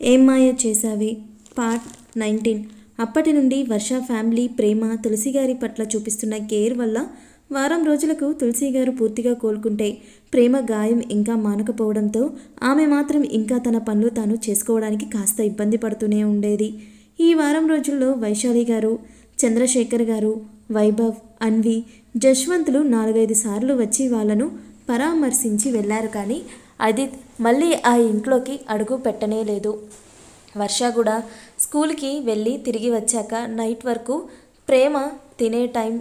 ఏం మాయ చేశావి? Part nineteen. అప్పటి నుండి వర్ష ఫ్యామిలీ ప్రేమ తులసి గారి పట్ల చూపిస్తున్న కేర్ వల్ల వారం రోజులకు తులసి గారు పూర్తిగా కోలుకుంటే ప్రేమ గాయం ఇంకా మానకపోవడంతో ఆమె మాత్రం ఇంకా తన పనులు తాను చేసుకోవడానికి కాస్త ఇబ్బంది పడుతూనే ఉండేది. ఈ వారం రోజుల్లో వైశాలి గారు చంద్రశేఖర్ గారు వైభవ్ అన్వి జశ్వంతులు నాలుగైదు సార్లు వచ్చి వాళ్ళను పరామర్శించి వెళ్ళారు కానీ అదిత్ మళ్ళీ ఆ ఇంట్లోకి అడుగు పెట్టనే లేదు. వర్ష కూడా స్కూల్కి వెళ్ళి తిరిగి వచ్చాక నైట్ వరకు ప్రేమ తినే టైం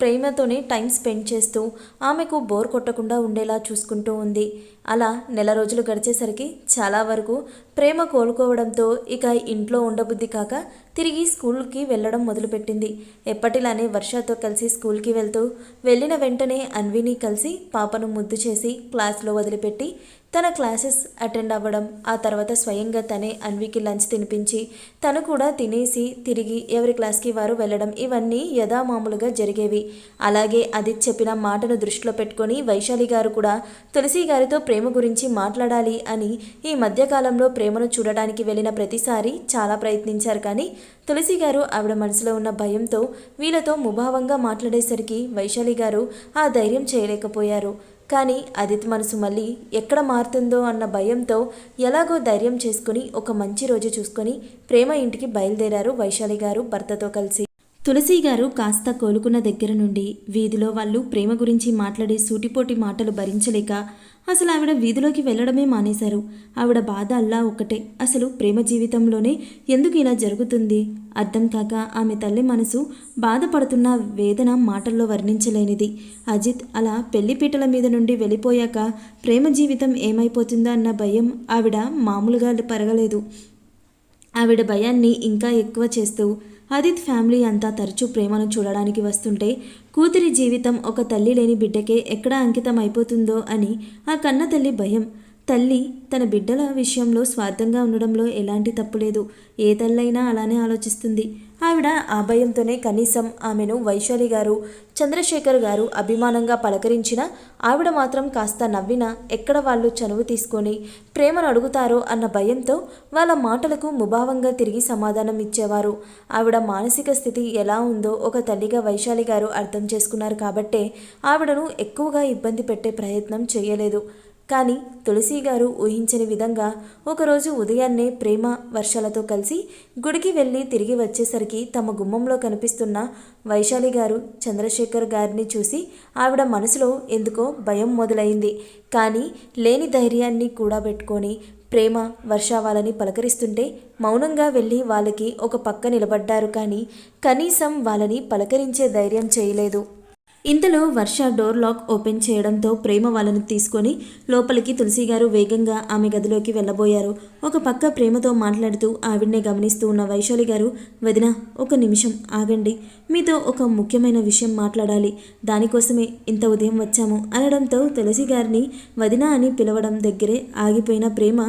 ప్రేమతోనే టైం స్పెండ్ చేస్తూ ఆమెకు బోర్ కొట్టకుండా ఉండేలా చూసుకుంటూ ఉంది. అలా నెల రోజులు గడిచేసరికి చాలా వరకు ప్రేమ కోలుకోవడంతో ఇక ఇంట్లో ఉండబుద్ధి కాక తిరిగి స్కూల్కి వెళ్ళడం మొదలుపెట్టింది. ఎప్పటిలానే వర్షతో కలిసి స్కూల్కి వెళ్తూ వెళ్ళిన వెంటనే అన్విని కలిసి పాపను ముద్దు చేసి క్లాస్లో వదిలిపెట్టి తన క్లాసెస్ అటెండ్ అవ్వడం ఆ తర్వాత స్వయంగా తనే అన్వికి లంచ్ తినిపించి తను కూడా తినేసి తిరిగి ఎవరి క్లాస్కి వారు వెళ్ళడం ఇవన్నీ యథామామూలుగా జరిగేవి. అలాగే అది చెప్పిన మాటను దృష్టిలో పెట్టుకొని వైశాలి గారు కూడా తులసి గారితో ప్రేమ గురించి మాట్లాడాలి అని ఈ మధ్యకాలంలో ప్రేమను చూడడానికి వెళ్ళిన ప్రతిసారి చాలా ప్రయత్నించారు కానీ తులసి గారు ఆవిడ మనసులో ఉన్న భయంతో వీళ్ళతో ముభావంగా మాట్లాడేసరికి వైశాలి గారు ఆ ధైర్యం చేయలేకపోయారు. కానీ అదిత్ మనసు మళ్ళీ ఎక్కడ మారుతుందో అన్న భయంతో ఎలాగో ధైర్యం చేసుకుని ఒక మంచి రోజు చూసుకొని ప్రేమ ఇంటికి బయలుదేరారు వైశాలి గారు భర్తతో కలిసి. తులసి గారు కాస్త కోలుకున్న దగ్గర నుండి వీధిలో వాళ్ళు ప్రేమ గురించి మాట్లాడే సూటిపోటి మాటలు భరించలేక అసలు ఆవిడ వీధిలోకి వెళ్ళడమే మానేశారు. ఆవిడ బాధ అల్లా ఒక్కటే. అసలు ప్రేమ జీవితంలోనే ఎందుకు ఇలా జరుగుతుంది? అర్థం కాక ఆమె తల్లి మనసు బాధపడుతున్న వేదన మాటల్లో వర్ణించలేనిది. అజిత్ అలా పెళ్ళిపీటల మీద నుండి వెళ్ళిపోయాక ప్రేమ జీవితం ఏమైపోతుందో అన్న భయం ఆవిడ మామూలుగా పరగలేదు. ఆవిడ భయాన్ని ఇంకా ఎక్కువ చేస్తూ ఆదిత్ ఫ్యామిలీ అంతా తరచూ ప్రేమను చూడడానికి వస్తుంటే కూతురి జీవితం ఒక తల్లి లేని బిడ్డకే ఎక్కడ అంకితం అయిపోతుందో అని ఆ కన్న తల్లి భయం. తల్లి తన బిడ్డల విషయంలో స్వార్థంగా ఉండడంలో ఎలాంటి తప్పు లేదు. ఏ తల్లైనా అలానే ఆలోచిస్తుంది. ఆవిడ ఆ భయంతోనే కనీసం ఆమెను వైశాలి గారు చంద్రశేఖర్ గారు అభిమానంగా పలకరించిన ఆవిడ మాత్రం కాస్త నవ్వినా ఎక్కడ వాళ్ళు చనువు తీసుకొని ప్రేమను అడుగుతారో అన్న భయంతో వాళ్ళ మాటలకు ముభావంగా తిరిగి సమాధానం ఇచ్చేవారు. ఆవిడ మానసిక స్థితి ఎలా ఉందో ఒక తల్లిగా వైశాలి గారు అర్థం చేసుకున్నారు కాబట్టే ఆవిడను ఎక్కువగా ఇబ్బంది పెట్టే ప్రయత్నం చేయలేదు. కానీ తులసి గారు ఊహించని విధంగా ఒకరోజు ఉదయాన్నే ప్రేమ వర్షాలతో కలిసి గుడికి వెళ్ళి తిరిగి వచ్చేసరికి తమ గుమ్మంలో కనిపిస్తున్న వైశాలి గారు చంద్రశేఖర్ గారిని చూసి ఆవిడ మనసులో ఎందుకో భయం మొదలైంది. కానీ లేని ధైర్యాన్ని కూడా పెట్టుకొని ప్రేమ వర్ష వాళ్ళని పలకరిస్తుంటే మౌనంగా వెళ్ళి వాళ్ళకి ఒక పక్క నిలబడ్డారు కానీ కనీసం వాళ్ళని పలకరించే ధైర్యం చేయలేదు. ఇంతలో వర్ష డోర్ లాక్ ఓపెన్ చేయడంతో ప్రేమ వాళ్ళను తీసుకొని లోపలికి తులసి గారు వేగంగా ఆమె గదిలోకి వెళ్ళబోయారు. ఒక పక్క ప్రేమతో మాట్లాడుతూ ఆవిడ్నే గమనిస్తూ ఉన్న వైశాలి గారు వదిన ఒక నిమిషం ఆగండి. మీతో ఒక ముఖ్యమైన విషయం మాట్లాడాలి. దానికోసమే ఇంత ఉదయం వచ్చాము అనడంతో తులసి గారిని వదిన అని పిలవడం దగ్గరే ఆగిపోయిన ప్రేమ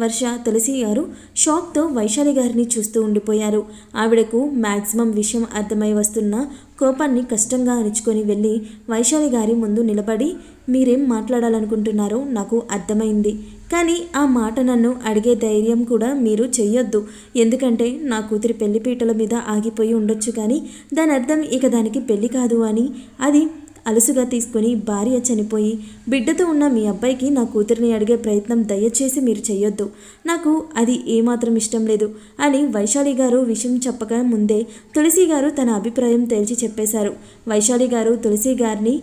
వర్ష తులసి గారు షాక్తో వైశాలి గారిని చూస్తూ ఉండిపోయారు. ఆవిడకు మ్యాక్సిమం విషయం అర్థమై వస్తున్న కోపాన్ని కష్టంగా అరుచుకొని వెళ్ళి వైశాలి గారి ముందు నిలబడి మీరేం మాట్లాడాలనుకుంటున్నారో నాకు అర్థమైంది. కానీ ఆ మాట నన్ను అడిగే ధైర్యం కూడా మీరు చెయ్యొద్దు. ఎందుకంటే నా కూతురి పెళ్ళిపీటల మీద ఆగిపోయి ఉండొచ్చు కానీ దాని అర్థం ఇక దానికి పెళ్ళి కాదు అని అది అలసుగా తీసుకొని భార్య చనిపోయి బిడ్డతో ఉన్న మీ అబ్బాయికి నా కూతురిని అడిగే ప్రయత్నం దయచేసి మీరు చేయొద్దు నాకు అది ఏమాత్రం ఇష్టం లేదు అని వైశాలి గారు విషయం చెప్పక ముందే తులసి గారు తన అభిప్రాయం తేల్చి చెప్పేశారు. వైశాలి గారు తులసి గారిని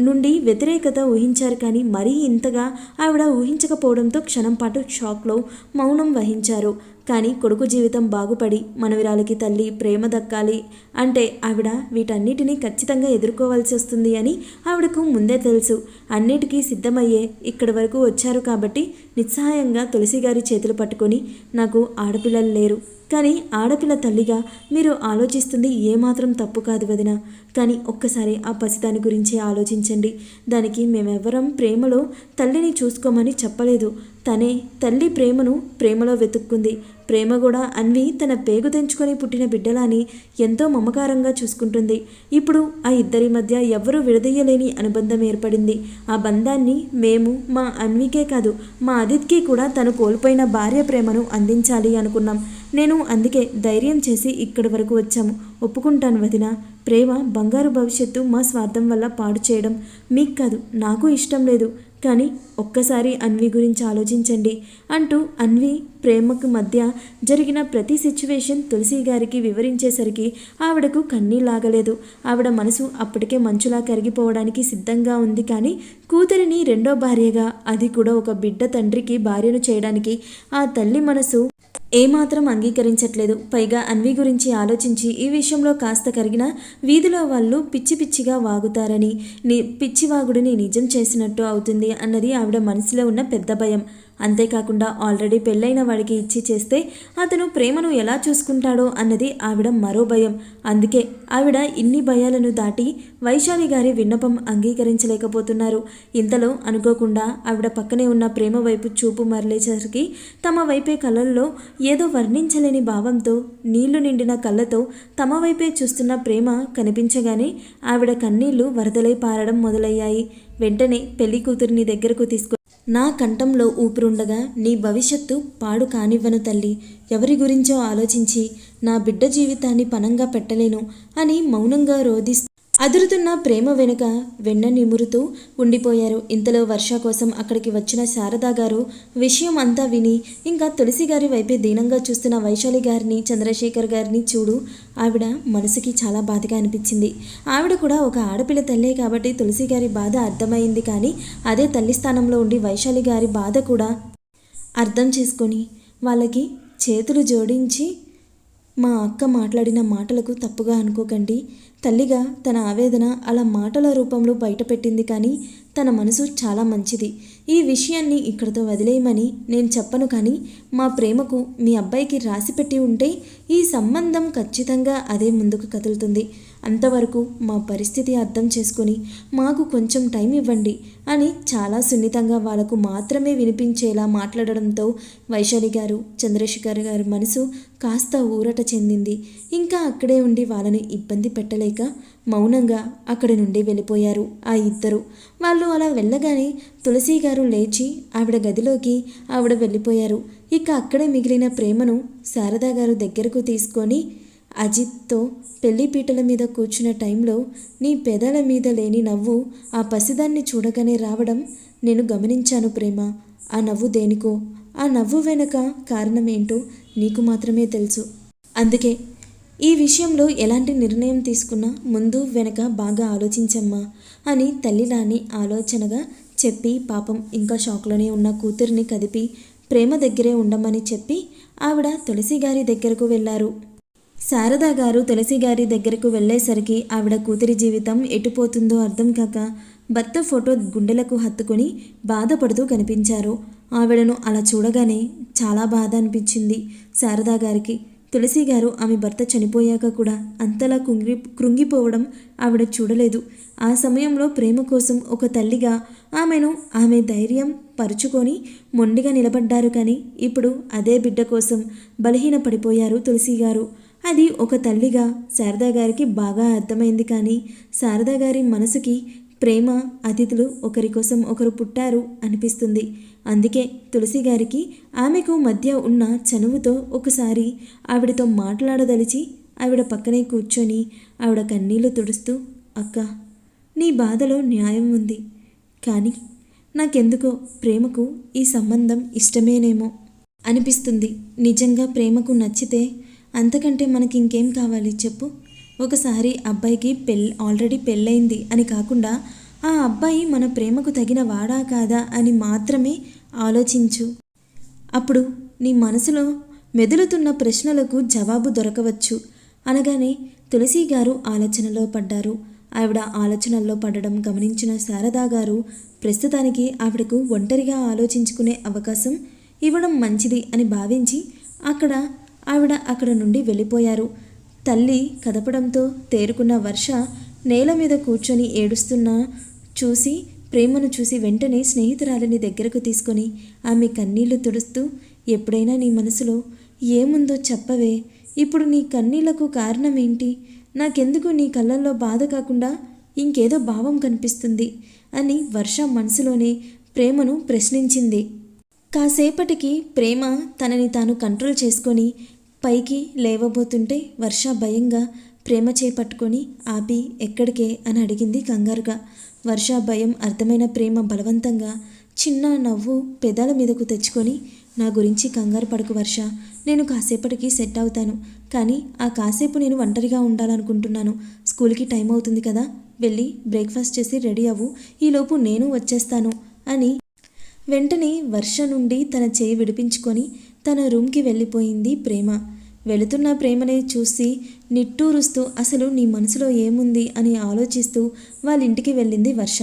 నుండి వ్యతిరేకత ఊహించారు కానీ మరీ ఇంతగా ఆవిడ ఊహించకపోవడంతో క్షణం పాటు షాక్లో మౌనం వహించారు. కానీ కొడుకు జీవితం బాగుపడి మనవిరాలకి తల్లి ప్రేమ దక్కాలి అంటే ఆవిడ వీటన్నిటినీ ఖచ్చితంగా ఎదుర్కోవాల్సి వస్తుంది అని ఆవిడకు ముందే తెలుసు. అన్నిటికీ సిద్ధమయ్యే ఇక్కడి వరకు వచ్చారు కాబట్టి నిస్సహాయంగా తులసి గారి చేతులు పట్టుకొని నాకు ఆడపిల్లలు లేరు. కానీ ఆడపిల్ల తల్లిగా మీరు ఆలోచిస్తుంది ఏమాత్రం తప్పు కాదు వదిన. కానీ ఒక్కసారి ఆ పసిదాని గురించి ఆలోచించండి. దానికి మేమెవ్వరం ప్రేమలో తల్లిని చూసుకోమని చెప్పలేదు. తనే తల్లి ప్రేమను ప్రేమలో వెతుక్కుంది. ప్రేమ కూడా అన్వి తన పేగు తెంచుకొని పుట్టిన బిడ్డలాని ఎంతో మమకారంగా చూసుకుంటుంది. ఇప్పుడు ఆ ఇద్దరి మధ్య ఎవ్వరూ విడదీయలేని అనుబంధం ఏర్పడింది. ఆ బంధాన్ని మేము మా అన్వికే కాదు మా అదిత్కి కూడా తను కోల్పోయిన భార్య ప్రేమను అందించాలి అనుకున్నాం. నేను అందుకే ధైర్యం చేసి ఇక్కడి వరకు వచ్చాము. ఒప్పుకుంటాను వదిన. ప్రేమ బంగారు భవిష్యత్తు మా స్వార్థం వల్ల పాడు చేయడం మీకు కాదు నాకు ఇష్టం లేదు. కానీ ఒక్కసారి అన్వి గురించి ఆలోచించండి అంటూ అన్వి ప్రేమకు మధ్య జరిగిన ప్రతి సిచ్యువేషన్ తులసి గారికి వివరించేసరికి ఆవిడకు కన్నీలాగలేదు ఆవిడ మనసు అప్పటికే మంచులా కరిగిపోవడానికి సిద్ధంగా ఉంది కానీ కూతురిని రెండో భార్యగా అది కూడా ఒక బిడ్డ తండ్రికి భార్యను చేయడానికి ఆ తల్లి మనసు ఏమాత్రం అంగీకరించట్లేదు. పైగా అన్వి గురించి ఆలోచించి ఈ విషయంలో కాస్త కరిగిన వీధిలో వాళ్ళు పిచ్చి పిచ్చిగా వాగుతారని ని పిచ్చివాగుడిని నిజం చేసినట్టు అవుతుంది అన్నది ఆవిడ మనసులో ఉన్న పెద్ద భయం. అంతేకాకుండా ఆల్రెడీ పెళ్ళైన వాడికి ఇచ్చి చేస్తే అతను ప్రేమను ఎలా చూసుకుంటాడో అన్నది ఆవిడ మరో భయం. అందుకే ఆవిడ ఇన్ని భయాలను దాటి వైశాలి గారి విన్నపం అంగీకరించలేకపోతున్నారు. ఇంతలో అనుకోకుండా ఆవిడ పక్కనే ఉన్న ప్రేమ వైపు చూపు మరలేసరికి తమ వైపే కళ్ళల్లో ఏదో వర్ణించలేని భావంతో నీళ్ళు నిండిన కళ్ళతో తమ వైపే చూస్తున్న ప్రేమ కనిపించగానే ఆవిడ కన్నీళ్ళు వరదలై పారడం మొదలయ్యాయి. వెంటనే పెళ్ళి కూతురిని దగ్గరకు తీసుకు నా కంఠంలో ఊపిరుండగా నీ భవిష్యత్తు పాడు కానివ్వను తల్లి. ఎవరి గురించో ఆలోచించి నా బిడ్డ జీవితాన్ని పణంగా పెట్టలేను అని మౌనంగా రోధిస్తూ అదురుతున్న ప్రేమ వెనుక వెన్న నిమురుతూ ఉండిపోయారు. ఇంతలో వర్ష కోసం అక్కడికి వచ్చిన శారదా గారు విషయం అంతా విని ఇంకా తులసి గారి వైపే దీనంగా చూస్తున్న వైశాలి గారిని చంద్రశేఖర్ గారిని చూడు. ఆవిడ మనసుకి చాలా బాధగా అనిపించింది. ఆవిడ కూడా ఒక ఆడపిల్ల తల్లే కాబట్టి తులసి గారి బాధ అర్థమైంది కానీ అదే తల్లి స్థానంలో ఉండి వైశాలి గారి బాధ కూడా అర్థం చేసుకొని వాళ్ళకి చేతులు జోడించి మా అక్క మాట్లాడిన మాటలకు తప్పుగా అనుకోకండి. తల్లిగా తన ఆవేదన అలా మాటల రూపంలో బయటపెట్టింది కానీ తన మనసు చాలా మంచిది. ఈ విషయాన్ని ఇక్కడతో వదిలేయమని నేను చెప్పను కానీ మా ప్రేమకు మీ అబ్బాయికి రాసిపెట్టి ఉంటే ఈ సంబంధం ఖచ్చితంగా అదే ముందుకు కదులుతుంది. అంతవరకు మా పరిస్థితి అర్థం చేసుకొని మాకు కొంచెం టైం ఇవ్వండి అని చాలా సున్నితంగా వాళ్ళకు మాత్రమే వినిపించేలా మాట్లాడడంతో వైశాలి గారు చంద్రశేఖర్ గారి మనసు కాస్త ఊరట చెందింది. ఇంకా అక్కడే ఉండి వాళ్ళని ఇబ్బంది పెట్టలేక మౌనంగా అక్కడి నుండి వెళ్ళిపోయారు ఆ ఇద్దరు. వాళ్ళు అలా వెళ్ళగానే తులసి గారు లేచి ఆవిడ గదిలోకి ఆవిడ వెళ్ళిపోయారు. ఇక అక్కడే మిగిలిన ప్రేమను శారదా గారు దగ్గరకు తీసుకొని అజిత్తో పెళ్ళి పీటల మీద కూర్చున్న టైంలో నీ పెదాల మీద లేని నవ్వు ఆ పసిదాన్ని చూడగానే రావడం నేను గమనించాను ప్రేమ. ఆ నవ్వు దేనికో? ఆ నవ్వు వెనక కారణమేంటో నీకు మాత్రమే తెలుసు. అందుకే ఈ విషయంలో ఎలాంటి నిర్ణయం తీసుకున్నా ముందు వెనక బాగా ఆలోచించమ్మా అని తల్లిలాని ఆలోచనగా చెప్పి పాపం ఇంకా షాక్లోనే ఉన్న కూతురిని కదిపి ప్రేమ దగ్గరే ఉండమని చెప్పి ఆవిడ తులసి గారి దగ్గరకు వెళ్ళారు శారదా గారు తులసి గారి దగ్గరకు వెళ్ళేసరికి ఆవిడ కూతురి జీవితం ఎటుపోతుందో అర్థం కాక భర్త ఫోటో గుండెలకు హత్తుకొని బాధపడుతూ కనిపించారు. ఆవిడను అలా చూడగానే చాలా బాధ అనిపించింది శారదా గారికి. తులసి గారు ఆమె భర్త చనిపోయాక కూడా అంతలా కుంగి కృంగిపోవడం ఆవిడ చూడలేదు. ఆ సమయంలో ప్రేమ కోసం ఒక తల్లిగా ఆమెను ఆమె ధైర్యం పరుచుకొని మొండిగా నిలబడ్డారు కానీ ఇప్పుడు అదే బిడ్డ కోసం బలహీన పడిపోయారు తులసి గారు. అది ఒక తల్లిగా శారదా గారికి బాగా అర్థమైంది కానీ శారదా గారి మనసుకి ప్రేమ అతిథులు ఒకరి కోసం ఒకరు పుట్టారు అనిపిస్తుంది. అందుకే తులసి గారికి ఆమెకు మధ్య ఉన్న చనువుతో ఒకసారి ఆవిడతో మాట్లాడదలిచి ఆవిడ పక్కనే కూర్చొని ఆవిడ కన్నీళ్ళు తుడుస్తూ అక్క నీ బాధలో న్యాయం ఉంది కానీ నాకెందుకో ప్రేమకు ఈ సంబంధం ఇష్టమేనేమో అనిపిస్తుంది. నిజంగా ప్రేమకు నచ్చితే అంతకంటే మనకి ఇంకేం కావాలి చెప్పు. ఒకసారి అబ్బాయికి పెళ్ళి ఆల్రెడీ పెళ్ళయింది అని కాకుండా ఆ అబ్బాయి మన ప్రేమకు తగిన వాడా కాదా అని మాత్రమే ఆలోచించు. అప్పుడు నీ మనసులో మెదులుతున్న ప్రశ్నలకు జవాబు దొరకవచ్చు. అనగానే తులసి గారు ఆలోచనలో పడ్డారు. ఆవిడ ఆలోచనల్లో పడడం గమనించిన శారదా గారు ప్రస్తుతానికి ఆవిడకు ఒంటరిగా ఆలోచించుకునే అవకాశం ఇవ్వడం మంచిది అని భావించి అక్కడ ఆవిడ అక్కడ నుండి వెళ్ళిపోయారు. తల్లి కదపడంతో తేరుకున్న వర్ష నేల మీద కూర్చొని ఏడుస్తున్నా చూసి ప్రేమను చూసి వెంటనే స్నేహితురాలిని దగ్గరకు తీసుకొని ఆమె కన్నీళ్ళు తుడుస్తూ ఎప్పుడైనా నీ మనసులో ఏముందో చెప్పవే. ఇప్పుడు నీ కన్నీళ్ళకు కారణం ఏంటి? నాకెందుకు నీ కళ్ళల్లో బాధ కాకుండా ఇంకేదో భావం కనిపిస్తుంది అని వర్ష మనసులోనే ప్రేమను ప్రశ్నించింది. కాసేపటికి ప్రేమ తనని తాను కంట్రోల్ చేసుకొని పైకి లేవబోతుంటే వర్ష భయంగా ప్రేమ చేపట్టుకొని ఆపి ఎక్కడికే అని అడిగింది కంగారుగా. వర్ష భయం అర్థమైన ప్రేమ బలవంతంగా చిన్న నవ్వు పెదాల మీదకు తెచ్చుకొని నా గురించి కంగారు పడకు వర్ష నేను కాసేపటికి సెట్ అవుతాను. కానీ ఆ కాసేపు నేను ఒంటరిగా ఉండాలనుకుంటున్నాను. స్కూల్కి టైం అవుతుంది కదా వెళ్ళి బ్రేక్ఫాస్ట్ చేసి రెడీ అవ్వు. ఈలోపు నేను వచ్చేస్తాను అని వెంటనే వర్ష నుండి తన చేయి విడిపించుకొని తన రూమ్కి వెళ్ళిపోయింది ప్రేమ. వెళుతున్న ప్రేమని చూసి నిట్టూరుస్తూ అసలు నీ మనసులో ఏముంది? అని ఆలోచిస్తూ వాళ్ళ ఇంటికి వెళ్ళింది వర్ష.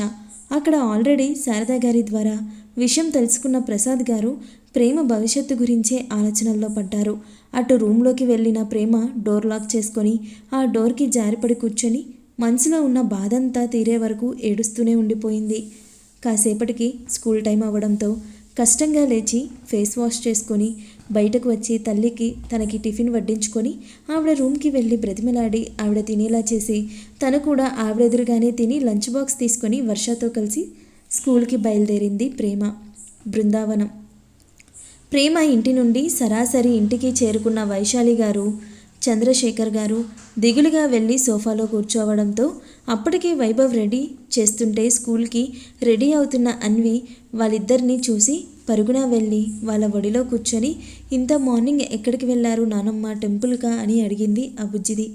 అక్కడ ఆల్రెడీ శారదా గారి ద్వారా విషయం తెలుసుకున్న ప్రసాద్ గారు ప్రేమ భవిష్యత్తు గురించే ఆలోచనల్లో పడ్డారు. అటు రూమ్లోకి వెళ్ళిన ప్రేమ డోర్ లాక్ చేసుకొని ఆ డోర్కి జారిపడి కూర్చొని మనసులో ఉన్న బాధంతా తీరే వరకు ఏడుస్తూనే ఉండిపోయింది. కాసేపటికి స్కూల్ టైం అవ్వడంతో కష్టంగా లేచి ఫేస్ వాష్ చేసుకొని బయటకు వచ్చి తల్లికి తనకి టిఫిన్ వడ్డించుకొని ఆవిడ రూమ్కి వెళ్ళి బ్రతిమలాడి ఆవిడ తినేలా చేసి తను కూడా ఆవిడ ఎదురుగానే తిని లంచ్ బాక్స్ తీసుకొని వర్షతో కలిసి స్కూల్కి బయలుదేరింది ప్రేమ. బృందావనం. ప్రేమ ఇంటి నుండి సరాసరి ఇంటికి చేరుకున్న వైశాలి గారు చంద్రశేఖర్ గారు దిగులుగా వెళ్ళి సోఫాలో కూర్చోవడంతో అప్పటికే వైభవ్ రెడీ చేస్తుంటే స్కూల్కి రెడీ అవుతున్న అన్వి వాళ్ళిద్దరినీ చూసి పరుగున వెళ్ళి వాళ్ళ ఒడిలో కూర్చొని ఇంత మార్నింగ్ ఎక్కడికి వెళ్ళారు నానమ్మ టెంపుల్కా? అని అడిగింది ఆ బుజ్జిది.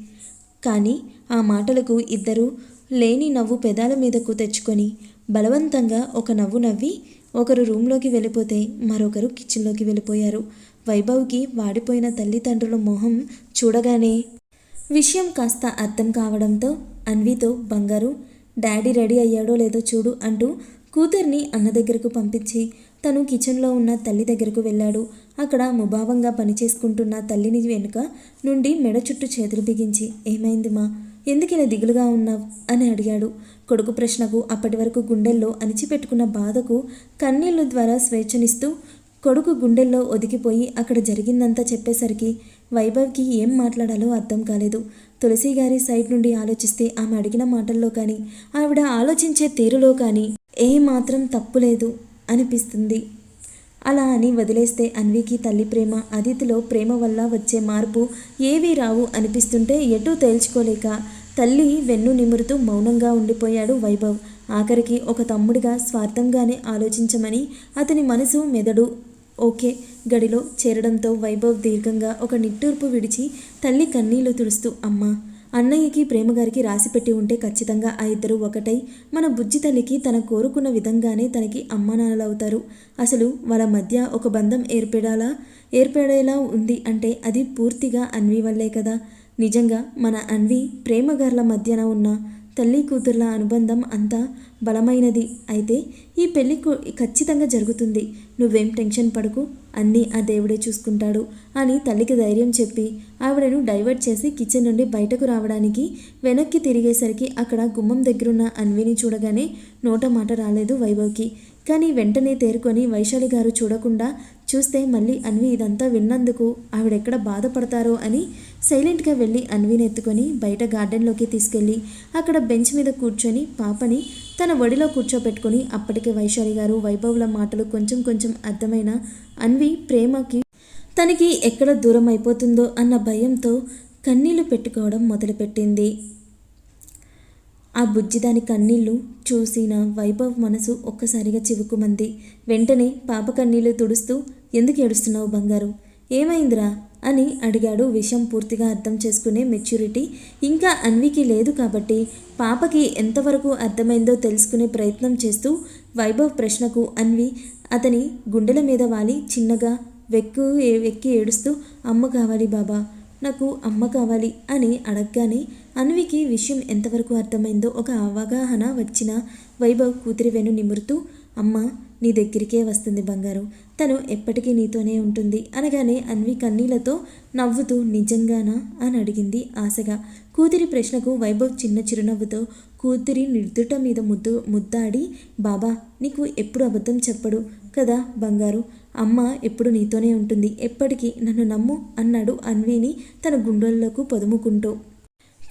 కానీ ఆ మాటలకు ఇద్దరు లేని నవ్వు పెదాల మీదకు తెచ్చుకొని బలవంతంగా ఒక నవ్వు నవ్వి ఒకరు రూమ్లోకి వెళ్ళిపోతే మరొకరు కిచెన్లోకి వెళ్ళిపోయారు. వైభవ్కి వాడిపోయిన తల్లిదండ్రుల మొహం చూడగానే విషయం కాస్త అర్థం కావడంతో అన్వితో బంగారు డాడీ రెడీ అయ్యాడో లేదో చూడు అంటూ కూతుర్ని అన్న దగ్గరకు పంపించి తను కిచెన్లో ఉన్న తల్లి దగ్గరకు వెళ్ళాడు. అక్కడ ముభావంగా పనిచేసుకుంటున్న తల్లిని వెనుక నుండి మెడ చుట్టూ చేతులు బిగించి ఏమైంది మా? ఎందుకు ఇలా దిగులుగా ఉన్నావు? అని అడిగాడు. కొడుకు ప్రశ్నకు అప్పటి వరకు గుండెల్లో అణిచిపెట్టుకున్న బాధకు కన్నీళ్ళ ద్వారా స్వేచ్ఛనిస్తూ కొడుకు గుండెల్లో ఒదిగిపోయి అక్కడ జరిగిందంతా చెప్పేసరికి వైభవ్కి ఏం మాట్లాడాలో అర్థం కాలేదు. తులసి గారి సైడ్ నుండి ఆలోచిస్తే ఆమె అడిగిన మాటల్లో కానీ ఆవిడ ఆలోచించే తీరులో కానీ ఏ మాత్రం అనిపిస్తుంది. అలా అని వదిలేస్తే అన్వికి తల్లి ప్రేమ అదితిలో ప్రేమ వల్ల వచ్చే మార్పు ఏవీ రావు అనిపిస్తుంటే ఎటూ తేల్చుకోలేక తల్లి వెన్ను నిమురుతూ మౌనంగా ఉండిపోయాడు వైభవ్. ఆఖరికి ఒక తమ్ముడిగా స్వార్థంగానే ఆలోచించమని అతని మనసు మెదడు ఓకే. గడిలో చేరడంతో వైభవ్ దీర్ఘంగా ఒక నిట్టూర్పు విడిచి తల్లి కన్నీళ్ళు తుడుస్తూ అమ్మ అన్నయ్యకి ప్రేమగారికి రాసిపెట్టి ఉంటే ఖచ్చితంగా ఆ ఇద్దరు ఒకటై. మన బుజ్జి తల్లికి తన కోరుకున్న విధంగానే తనకి అమ్మా అసలు వాళ్ళ మధ్య ఒక బంధం ఏర్పడాలా? ఏర్పడేలా ఉంది అంటే అది పూర్తిగా అన్వి వల్లే కదా. నిజంగా మన అన్వి ప్రేమగార్ల మధ్యన ఉన్న తల్లి కూతుర్ల అనుబంధం అంతా బలమైనది. అయితే ఈ పెళ్ళి ఖచ్చితంగా జరుగుతుంది. నువ్వేం టెన్షన్ పడకు. అన్నీ ఆ దేవుడే చూసుకుంటాడు అని తల్లికి ధైర్యం చెప్పి ఆవిడను డైవర్ట్ చేసి కిచెన్ నుండి బయటకు రావడానికి వెనక్కి తిరిగేసరికి అక్కడ గుమ్మం దగ్గరున్న అన్విని చూడగానే నోట మాట రాలేదు వైభవ్కి. కానీ వెంటనే తేరుకొని వైశాలి గారు చూడకుండా చూస్తే మళ్ళీ అన్వి ఇదంతా విన్నందుకు ఆవిడెక్కడ బాధపడతారో అని సైలెంట్గా వెళ్ళి అన్విని ఎత్తుకొని బయట గార్డెన్లోకి తీసుకెళ్ళి అక్కడ బెంచ్ మీద కూర్చొని పాపని తన ఒడిలో కూర్చోబెట్టుకొని అప్పటికే వైశాలి గారు వైభవ్ల మాటలు కొంచెం కొంచెం అర్థమైన అన్వి ప్రేమకి తనకి ఎక్కడ దూరం అయిపోతుందో అన్న భయంతో కన్నీళ్ళు పెట్టుకోవడం మొదలుపెట్టింది. ఆ బుజ్జిదాని కన్నీళ్ళు చూసిన వైభవ్ మనసు ఒక్కసారిగా చివుకుమంది. వెంటనే పాప కన్నీళ్ళు తుడుస్తూ ఎందుకు ఏడుస్తున్నావు బంగారు? ఏమైందిరా? అని అడిగాడు. విషయం పూర్తిగా అర్థం చేసుకునే మెచ్యూరిటీ ఇంకా అన్వికి లేదు కాబట్టి పాపకి ఎంతవరకు అర్థమైందో తెలుసుకునే ప్రయత్నం చేస్తూ వైభవ్ ప్రశ్నకు అన్వి అతని గుండెల మీద వాలి చిన్నగా వెక్కు వెక్కి ఏడుస్తూ అమ్మ కావాలి బాబా నాకు అమ్మ కావాలి అని అడగగానే అన్వికి విషయం ఎంతవరకు అర్థమైందో ఒక అవగాహన వచ్చిన వైభవ్ కూతురి వెను నిమురుతూ అమ్మ నీ దగ్గరికే వస్తుంది బంగారు. తను ఎప్పటికీ నీతోనే ఉంటుంది. అనగానే అన్వి కన్నీళ్ళతో నవ్వుతూ నిజంగానా? అని అడిగింది ఆశగా. కూతురి ప్రశ్నకు వైభవ్ చిన్న చిరునవ్వుతో కూతురి నిర్దుట మీద ముద్దు ముద్దాడి బాబా నీకు ఎప్పుడు అబద్ధం చెప్పడు కదా బంగారు. అమ్మ ఎప్పుడు నీతోనే ఉంటుంది. ఎప్పటికీ నన్ను నమ్ము అన్నాడు అన్విని తన గుండెల్లోకి పొదుముకుంటూ.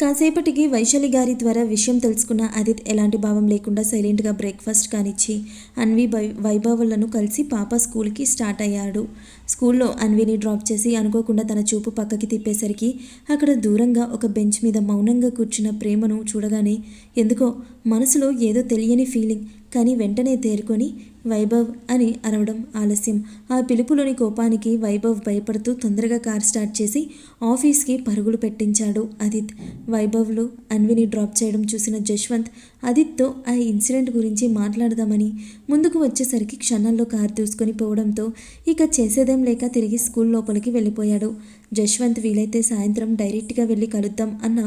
కాసేపటికి వైశాలి గారి ద్వారా విషయం తెలుసుకున్న అదిత్ ఎలాంటి భావం లేకుండా సైలెంట్గా బ్రేక్ఫాస్ట్ కానిచ్చి అన్వి వైభవులను కలిసి పాప స్కూల్కి స్టార్ట్ అయ్యాడు. స్కూల్లో అన్విని డ్రాప్ చేసి అనుకోకుండా తన చూపు పక్కకి తిప్పేసరికి అక్కడ దూరంగా ఒక బెంచ్ మీద మౌనంగా కూర్చున్న ప్రేమను చూడగానే ఎందుకో మనసులో ఏదో తెలియని ఫీలింగ్. కానీ వెంటనే తేరుకొని వైభవ్ అని అరవడం ఆలస్యం. ఆ పిలుపులోని కోపానికి వైభవ్ భయపడుతూ తొందరగా కార్ స్టార్ట్ చేసి ఆఫీస్కి పరుగులు పెట్టించాడు అదిత్. వైభవ్లు అన్విని డ్రాప్ చేయడం చూసిన జశ్వంత్ అదిత్తో ఆ ఇన్సిడెంట్ గురించి మాట్లాడదామని ముందుకు వచ్చేసరికి క్షణంలో కారు దూసుకొని పోవడంతో ఇక చేసేదేం లేక తిరిగి స్కూల్ లోపలికి వెళ్ళిపోయాడు. జశ్వంత్ వీలైతే సాయంత్రం డైరెక్ట్గా వెళ్ళి కలుద్దాం అన్న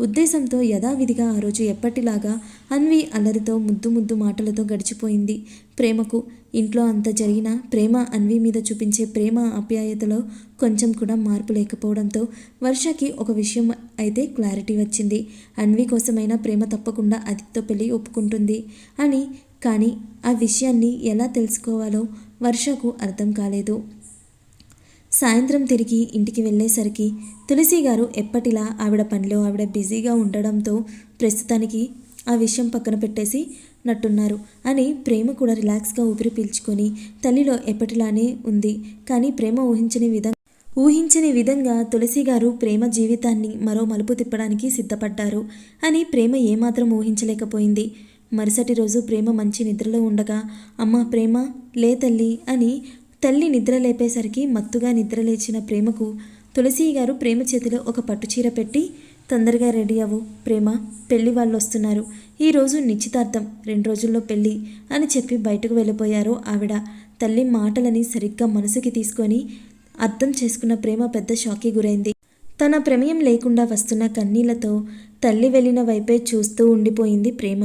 ఉద్దేశంతో యథావిధిగా ఆ రోజు ఎప్పటిలాగా అన్వి అల్లరితో ముద్దు ముద్దు మాటలతో గడిచిపోయింది. ప్రేమకు ఇంట్లో అంత జరిగినా ప్రేమ అన్వి మీద చూపించే ప్రేమ ఆప్యాయతలో కొంచెం కూడా మార్పు లేకపోవడంతో వర్షకి ఒక విషయం అయితే క్లారిటీ వచ్చింది. అన్వి కోసమైనా ప్రేమ తప్పకుండా అదితో పెళ్ళి ఒప్పుకుంటుంది అని కానీ ఆ విషయాన్ని ఎలా తెలుసుకోవాలో వర్షకు అర్థం కాలేదు. సాయంత్రం తిరిగి ఇంటికి వెళ్ళేసరికి తులసి గారు ఎప్పటిలా ఆవిడ పనిలో ఆవిడ బిజీగా ఉండడంతో ప్రస్తుతానికి ఆ విషయం పక్కన పెట్టేసి నట్టున్నారు అని ప్రేమ కూడా రిలాక్స్గా ఊపిరి పీల్చుకొని తల్లిలో ఎప్పటిలానే ఉంది. కానీ ప్రేమ ఊహించని విధంగా ఊహించని విధంగా తులసి గారు ప్రేమ జీవితాన్ని మరో మలుపు తిప్పడానికి సిద్ధపడ్డారు అని ప్రేమ ఏమాత్రం ఊహించలేకపోయింది. మరుసటి రోజు ప్రేమ మంచి నిద్రలో ఉండగా అమ్మ ప్రేమ లే తల్లి అని తల్లి నిద్ర లేపేసరికి మత్తుగా నిద్రలేచిన ప్రేమకు తులసి గారు ప్రేమ చేతిలో ఒక పట్టుచీర పెట్టి తొందరగా రెడీ అవ్వు ప్రేమ పెళ్ళి వాళ్ళు వస్తున్నారు. ఈరోజు నిశ్చితార్థం. రెండు రోజుల్లో పెళ్ళి అని చెప్పి బయటకు వెళ్ళిపోయారు ఆవిడ. తల్లి మాటలని సరిగ్గా మనసుకి తీసుకొని అర్థం చేసుకున్న ప్రేమ పెద్ద షాక్కి గురైంది. తన ప్రమేయం లేకుండా వస్తున్న కన్నీళ్ళతో తల్లి వెళ్ళిన వైపే చూస్తూ ఉండిపోయింది ప్రేమ.